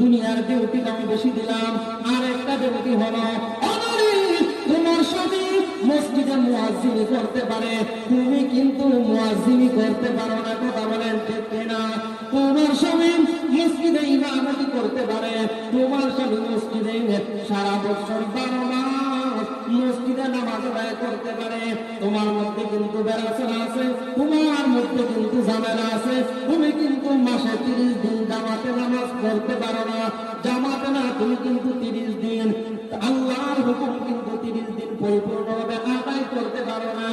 দুনিয়ার ডিউটি আমি বেশি দিলাম, আর একটা ডিউটি হলো তোমার মসজিদে করতে পারে। তুমি কিন্তু মুয়াজ্জিনি করতে পারো না, কথা বলেন তোমার করতে পারে। সারা বছর আদায় করতে পারে। তোমার মধ্যে কিন্তু বেড়াচনা আছে, তোমার মধ্যে কিন্তু ঝামেলা আছে। তুমি কিন্তু মাসে তিরিশ দিন জামাতে নামাজ পড়তে পারো না। জামাতে না, তুমি কিন্তু তিরিশ দিন, আল্লাহর হুকুম কিন্তু তিরিশ দিন পরিপূর্ণভাবে আদায় করতে পারো না।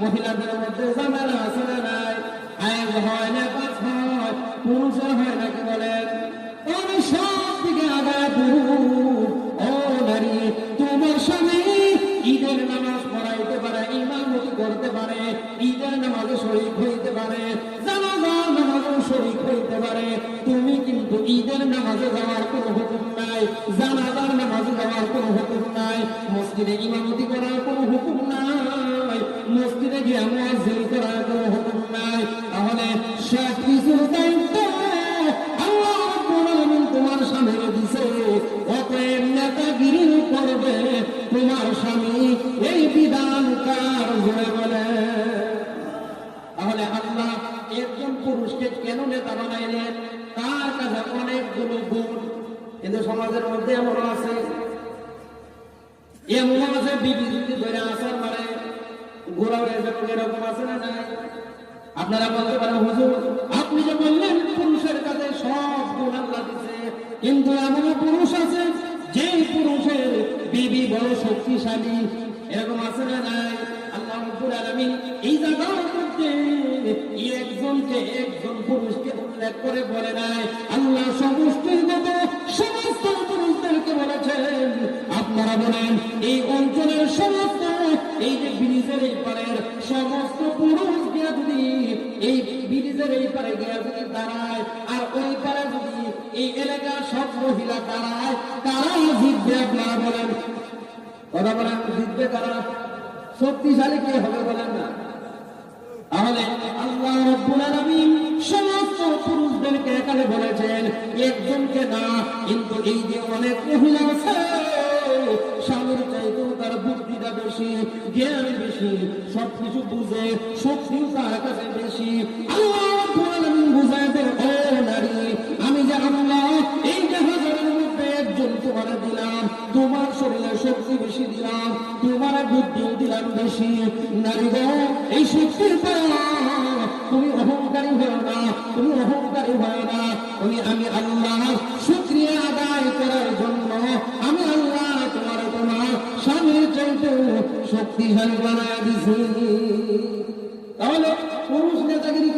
মহিলাদের মধ্যে ঝামেলা আছে না নাই? আয়াজ হয় না শরীক হইতে পারে জানাজার নামাজেও শরীক হইতে পারে। তুমি কিন্তু ঈদের নামাজে যাওয়ার কোনো হুকুম নাই, জানাজার নামাজে যাওয়ার কোনো হুকুম নাই, মসজিদে ইমামতি করার কোনো হুকুম নাই, মসজিদে গিয়ে মুয়াজ্জিন করার কোনো হুকুম নাই। তাহলে সব কিছুর আল্লাহ রাব্বুল তোমার স্বামীর দিছে। অতএব নেতাগিরি করবে তোমার স্বামী। এই বিধান কার? জুড়ে বলে তাহলে আল্লাহ একজন পুরুষকে কেন নেতা বানাইলেন তার কাছে অনেকগুলো গুণ কিন্তু সমাজের মধ্যে এমন আছে। এমন আছে বিবি ধরে আসার মানে ঘোরা এরকম আছে না আপনারা বলতে পারেন, হুজুর, আপনি যে বললেন পুরুষের কাছে সব গুণ আল্লাহ কিন্তু এমন পুরুষ আছে যে পুরুষের বিবি বড় শক্তিশালী। এরকম আছে না নাই আল্লাহ রব্বুল আলামিন এই জায়গার মধ্যে একজনকে একজন পুরুষকে উল্লেখ করে বলে নাই, আল্লাহ সমস্ত এই যে ব্রিজের এই পারের সমস্ত পুরুষ গিয়া যদি এই ব্রিজের এই পারে গিয়া যদি দাঁড়ায়, আর ওই পারে যদি এই এলাকার সব মহিলা দাঁড়ায় তারা জিতবে আপনারা বলেন। কথা বলেন, জিতবে তারা। শক্তিশালী কে হবে বলেন না? তাহলে আল্লাহ রাব্বুল সমস্ত পুরুষদেরকে এখানে বলেছেন, একজনকে না, কিন্তু এই যে অনেক মহিলা আছে বেশি, জ্ঞান বেশি, সবকিছু বুঝে শক্তিও তার কাছে বেশি। শরীরে শক্তি বেশি দিলাম, তোমার বুদ্ধিও দিলাম বেশি। নারী এই শক্তির শক্তিশালী বানায় দিছে। তাহলে পুরুষ নেতাগিরি